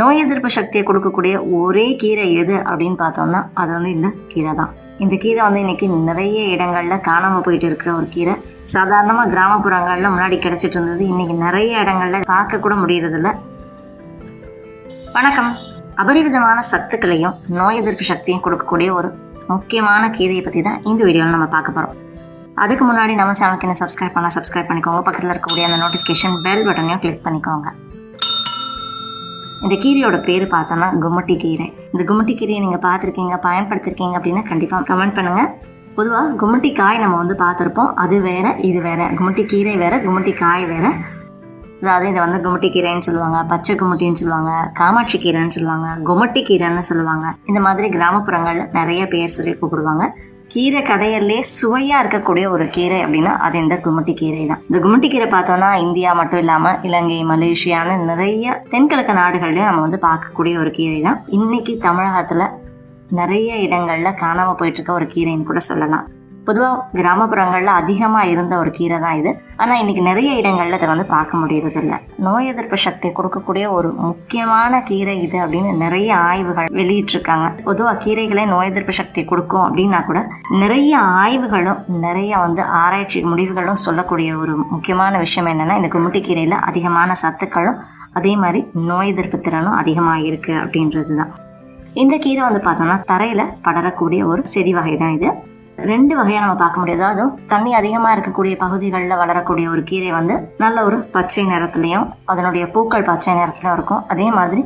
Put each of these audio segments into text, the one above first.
நோய் எதிர்ப்பு சக்தியை கொடுக்கக்கூடிய ஒரே கீரை எது அப்படின்னு பார்த்தோம்னா அது வந்து இந்த கீரை தான். இந்த கீரை வந்து இன்னைக்கு நிறைய இடங்களில் காணாமல் போயிட்டு இருக்கிற ஒரு கீரை. சாதாரணமாக கிராமப்புறங்களில் முன்னாடி கிடைச்சிட்டு இருந்தது. இன்னைக்கு நிறைய இடங்களில் பார்க்கக்கூட முடியறதில்ல. வணக்கம். அபரிவிதமான சத்துக்களையும் நோய் எதிர்ப்பு சக்தியும் கொடுக்கக்கூடிய ஒரு முக்கியமான கீரையை பற்றி தான் இந்த வீடியோவில் நம்ம பார்க்க போகிறோம் அதுக்கு முன்னாடி நம்ம சேனலுக்கு என்ன சப்ஸ்கிரைப் பண்ணால் சப்ஸ்கிரைப் பண்ணிக்கோங்க. பக்கத்தில் இருக்கக்கூடிய அந்த நோட்டிஃபிகேஷன் பெல் பட்டனையும் கிளிக் பண்ணிக்கோங்க. இந்த கீரையோட பேர் பார்த்தோன்னா கும்மட்டி கீரை. இந்த கும்மட்டி கீரையை நீங்கள் பார்த்துருக்கீங்க பயன்படுத்திருக்கீங்க அப்படின்னா கண்டிப்பாக கமெண்ட் பண்ணுங்கள் பொதுவாக கும்மட்டி காய் நம்ம வந்து பார்த்துருப்போம். அது வேற இது வேற. கும்மட்டி கீரை வேற கும்மட்டி காய் வேற. அதாவது இதை வந்து கும்மட்டி கீரைன்னு சொல்லுவாங்க பச்சை கும்மட்டின்னு சொல்லுவாங்க காமாட்சி கீரைன்னு சொல்லுவாங்க கும்மட்டி கீரைன்னு சொல்லுவாங்க. இந்த மாதிரி கிராமப்புறங்கள்ல நிறைய பேர் சொல்லி கூப்பிடுவாங்க. கீரை கடையிலே சுவையா இருக்கக்கூடிய ஒரு கீரை அப்படின்னா அது இந்த குமட்டி கீரை தான் இந்த கும்மட்டி கீரை பார்த்தோம்னா இந்தியா மட்டும் இல்லாம இலங்கை மலேசியான்னு நிறைய தென்கிழக்கு நாடுகள்லயும் நம்ம வந்து பார்க்கக்கூடிய ஒரு கீரை தான் இன்னைக்கு தமிழகத்துல நிறைய இடங்கள்ல காணாம போயிட்டு இருக்க ஒரு கீரைன்னு கூட சொல்லலாம். பொதுவாக கிராமப்புறங்களில் அதிகமாக இருந்த ஒரு கீரை தான் இது. ஆனால் இன்னைக்கு நிறைய இடங்களில் இதை வந்து பார்க்க முடியறதில்ல. நோய் எதிர்ப்பு சக்தி கொடுக்கக்கூடிய ஒரு முக்கியமான கீரை இது அப்படின்னு நிறைய ஆய்வுகள் வெளியிட்டிருக்காங்க. பொதுவாக கீரைகளே நோய் எதிர்ப்பு சக்தி கொடுக்கும் அப்படின்னா கூட நிறைய ஆய்வுகளும் நிறைய வந்து ஆராய்ச்சி முடிவுகளும் சொல்லக்கூடிய ஒரு முக்கியமான விஷயம் என்னென்னா இந்த கும்மிட்டி கீரையில் அதிகமான சத்துக்களும் அதே மாதிரி நோய் எதிர்ப்பு திறனும் அதிகமாக இருக்குது அப்படின்றது தான் இந்த கீரை வந்து பார்த்தோம்னா தரையில் படரக்கூடிய ஒரு செடி வகை தான் இது. ரெண்டு வகையாக நம்ம பார்க்க முடியாது. அதுவும் தண்ணி அதிகமாக இருக்கக்கூடிய பகுதிகளில் வளரக்கூடிய ஒரு கீரை வந்து நல்ல ஒரு பச்சை நிறத்துலையும் அதனுடைய பூக்கள் பச்சை நிறத்துலையும் இருக்கும். அதே மாதிரி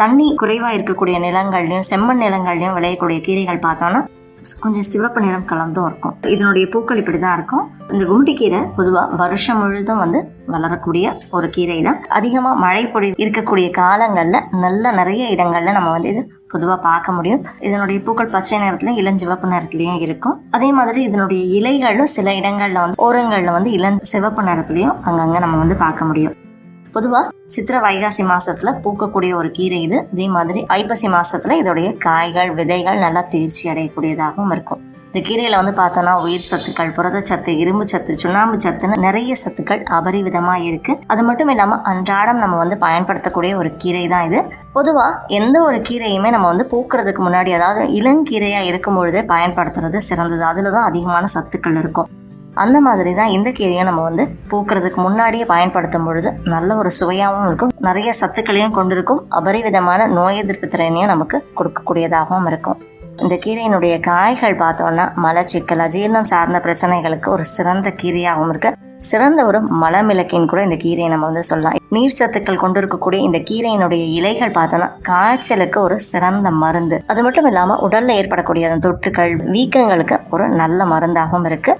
தண்ணி குறைவாக இருக்கக்கூடிய நிலங்கள்லையும் செம்மண் நிலங்கள்லையும் விளையக்கூடிய கீரைகள் பார்த்தோம்னா கொஞ்சம் சிவப்பு நிறம் கலந்தும் இருக்கும். இதனுடைய பூக்கள் இப்படி தான் இருக்கும். இந்த கும்டி கீரை பொதுவாக வருஷம் முழுதும் வந்து வளரக்கூடிய ஒரு கீரை தான் அதிகமாக மழை பொழிவு இருக்கக்கூடிய காலங்களில் நல்ல நிறைய இடங்களில் நம்ம வந்து இது பொதுவாக பார்க்க முடியும். இதனுடைய பூக்கள் பச்சை நிறத்துலையும் இளஞ்சிவப்பு நிறத்துலையும் இருக்கும். அதே மாதிரி இதனுடைய இலைகளும் சில இடங்கள்ல வந்து ஓரங்களில் வந்து இளம் சிவப்பு நிறத்துலையும் அங்கங்கே நம்ம வந்து பார்க்க முடியும். பொதுவாக சித்திர வைகாசி மாசத்துல பூக்கக்கூடிய ஒரு கீரை இது. இதே மாதிரி ஐப்பசி மாசத்துல இதோடைய காய்கள் விதைகள் நல்லா தேர்ச்சி அடையக்கூடியதாகவும் இருக்கும். இந்த கீரையில் வந்து பார்த்தோம்னா உயிர் சத்துக்கள் புரதச்சத்து இரும்பு சத்து சுண்ணாம்பு சத்துன்னு நிறைய சத்துக்கள் அபரிவிதமாக இருக்குது அது மட்டும் இல்லாமல் அன்றாடம் நம்ம வந்து பயன்படுத்தக்கூடிய ஒரு கீரை தான் இது. பொதுவாக எந்த ஒரு கீரையுமே நம்ம வந்து பூக்கிறதுக்கு முன்னாடி அதாவது இளங்கீரையாக இருக்கும் பொழுதே பயன்படுத்துறது சிறந்தது. அதில் தான் அதிகமான சத்துக்கள் இருக்கும். அந்த மாதிரி தான் இந்த கீரையை நம்ம வந்து பூக்கிறதுக்கு முன்னாடியே பயன்படுத்தும் பொழுது நல்ல ஒரு சுவையாகவும் இருக்கும். நிறைய சத்துக்களையும் கொண்டிருக்கும். அபரிவிதமான நோய் எதிர்ப்பு திறனையும் நமக்கு கொடுக்கக்கூடியதாகவும் இருக்கும். இந்த கீரையினுடைய காய்கள் பார்த்தோம்னா மலச்சிக்கல் அஜீர்ணம் சார்ந்த பிரச்சனைகளுக்கு ஒரு சிறந்த கீரையாகவும் இருக்கு. சிறந்த ஒரு மலமிளக்கின்னு கூட இந்த கீரையை நம்ம வந்து சொல்லலாம். நீர் சத்துக்கள் கொண்டிருக்கக்கூடிய இந்த கீரையினுடைய இலைகள் பார்த்தோம்னா காய்ச்சலுக்கு ஒரு சிறந்த மருந்து. அது மட்டும் இல்லாமல் உடல்ல ஏற்படக்கூடிய அந்த தொற்றுகள் வீக்கங்களுக்கு ஒரு நல்ல மருந்தாகவும் இருக்கு.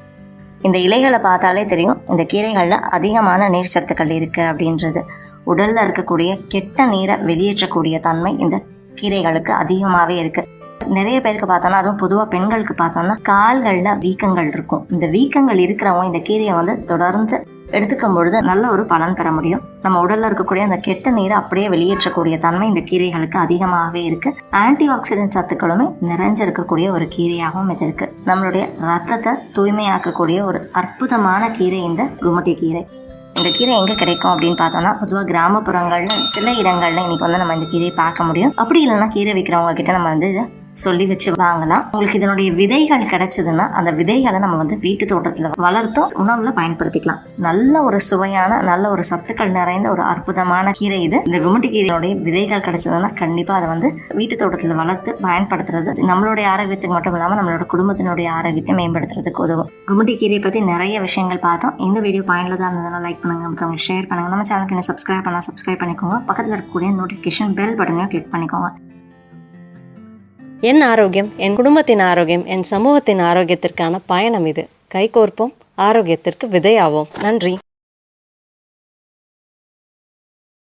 இந்த இலைகளை பார்த்தாலே தெரியும் இந்த கீரைகளில் அதிகமான நீர் சத்துக்கள் இருக்குது அப்படின்றது. உடலில் இருக்கக்கூடிய கெட்ட நீரை வெளியேற்றக்கூடிய தன்மை இந்த கீரைகளுக்கு அதிகமாகவே இருக்குது நிறைய பேருக்கு பார்த்தோம்னா அதுவும் பொதுவாக பெண்களுக்கு பார்த்தோம்னா கால்களில் வீக்கங்கள் இருக்கும். இந்த வீக்கங்கள் இருக்கிறவங்க இந்த கீரையை வந்து தொடர்ந்து எடுத்துக்கும் பொழுது நல்ல ஒரு பலன் பெற முடியும். நம்ம உடல்ல இருக்கக்கூடிய அந்த கெட்ட நீரை அப்படியே வெளியேற்றக்கூடிய தன்மை இந்த கீரைகளுக்கு அதிகமாகவே இருக்கு. ஆன்டி ஆக்சிடென்ட் சத்துக்களுமே நிறைஞ்சிருக்கக்கூடிய ஒரு கீரையாகவும் இது இருக்கு. நம்மளுடைய ரத்தத்தை தூய்மையாக்கக்கூடிய ஒரு அற்புதமான கீரை இந்த குமட்டி கீரை. இந்த கீரை எங்கே கிடைக்கும் அப்படின்னு பார்த்தோம்னா பொதுவாக கிராமப்புறங்கள்ல சில இடங்கள்ல இன்னைக்கு வந்து நம்ம இந்த கீரையை பார்க்க முடியும். அப்படி இல்லைன்னா கீரை விற்கிறவங்க கிட்ட நம்ம வந்து இதை சொல்லி வச்சு வாங்கலாம் உங்களுக்கு இதனுடைய விதைகள் கிடைச்சதுன்னா அந்த விதைகளை நம்ம வந்து வீட்டு தோட்டத்தில் வளர்த்தோம் உணவுல பயன்படுத்திக்கலாம். நல்ல ஒரு சுவையான நல்ல ஒரு சத்துக்கள் நிறைந்த ஒரு அற்புதமான கீரை இது. இந்த கும்மட்டி கீரையினுடைய விதைகள் கிடைச்சதுன்னா கண்டிப்பாக அதை வந்து வீட்டு தோட்டத்தில் வளர்த்து பயன்படுத்துறது நம்மளுடைய ஆரோக்கியத்துக்கு மட்டும் இல்லாமல் நம்மளோட குடும்பத்தினுடைய ஆரோக்கியத்தை மேம்படுத்துறதுக்கு உதவும். கும்மட்டி கீரையை பற்றி நிறைய விஷயங்கள் பார்த்தோம். இந்த வீடியோ பயனில் தான் இருந்ததுன்னா லைக் பண்ணுங்க. மற்றவங்களுக்கு ஷேர் பண்ணுங்க. நம்ம சேனலுக்கு என்ன சப்ஸ்கிரைப் பண்ணால் சப்ஸ்கிரைப் பண்ணிக்கோங்க. பக்கத்தில் இருக்கக்கூடிய நோட்டிஃபிகேஷன் பெல் பட்டனையும் கிளிக் பண்ணிக்கோங்க. என் ஆரோக்கியம் என் குடும்பத்தின் ஆரோக்கியம் என் சமூகத்தின் ஆரோக்கியத்திற்கான பயணம் இது. கைகோர்ப்போம். ஆரோக்கியத்திற்கு விதையாவோம். நன்றி.